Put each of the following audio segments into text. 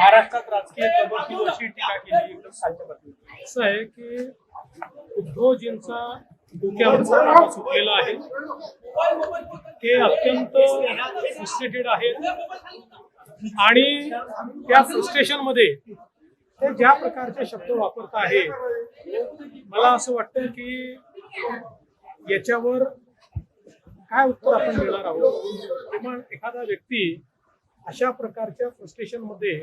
महाराष्ट्रात राजकीय कबडती अशी टीका केली एकदम असं आहे की उद्धवजींचा डोक्यावरचा ताबा सुटलेला आहे. ते अत्यंत फ्रस्ट्रेटेड आहेत. आणि त्या फ्रस्ट्रेशनमध्ये ते ज्या प्रकारचे शब्द वापरत आहे मला असं वाटतं की याच्यावर काय उत्तर आपण देणार आहोत? किंवा एखादा व्यक्ती अशा प्रकारच्या फ्रस्ट्रेशनमध्ये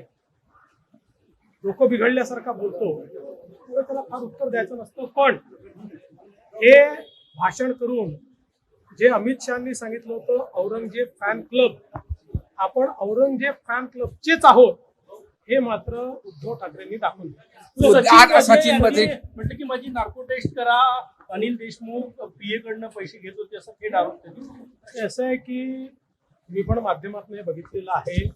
डोकं बिघडल्यासारखा बोलतो. त्याला फार उत्तर द्यायचं नसतं पण हे भाषण करून जे अमित शहानी सांगितलं होतं औरंगजेब फॅन क्लब आपण औरंगजेब फॅन क्लबचेच आहोत हे मात्र उद्धव ठाकरेंनी दाखवून म्हटलं की माझी नार्को टेस्ट करा अनिल देशमुख पीए कडनं पैसे घेत होते असं थेट आरोप त्यांनी हे असं आहे की मी पण माध्यमातून हे बघितलेलं आहे.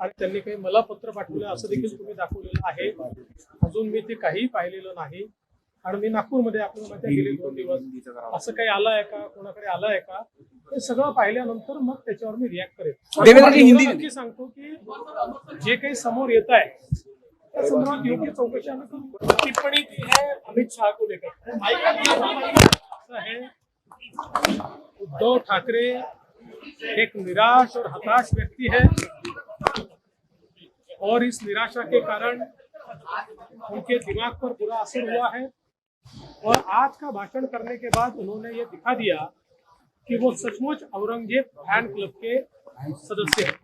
आणि त्यांनी काही मला पत्र पाठवलं असं देखील तुम्ही दाखवलेलं आहे. अजून मी ते काही पाहिलेलं नाही. आणि मी नागपूरमध्ये आपल्याला माहिती आहे गेले दोन दिवस. असं काही आलंय का? कोणाकडे आलंय का? हे सगळं पाहिल्यानंतर मग त्याच्यावर मी रिॲक्ट एवढं नक्की सांगतो की जे काही समोर येत आहे त्या संदर्भात योग्य चौकशी आम्ही करू. टिप्पणी है अमित शाह को लेकर. असं आहे. उद्धव ठाकरे एक निराश और हताश व्यक्ति है. और इस निराशा के कारण उनके दिमाग पर बुरा असर हुआ है। और आज का भाषण करने के बाद उन्होंने ये दिखा दिया कि वो सचमुच औरंगज़ेब फ़ैन क्लब के सदस्य हैं।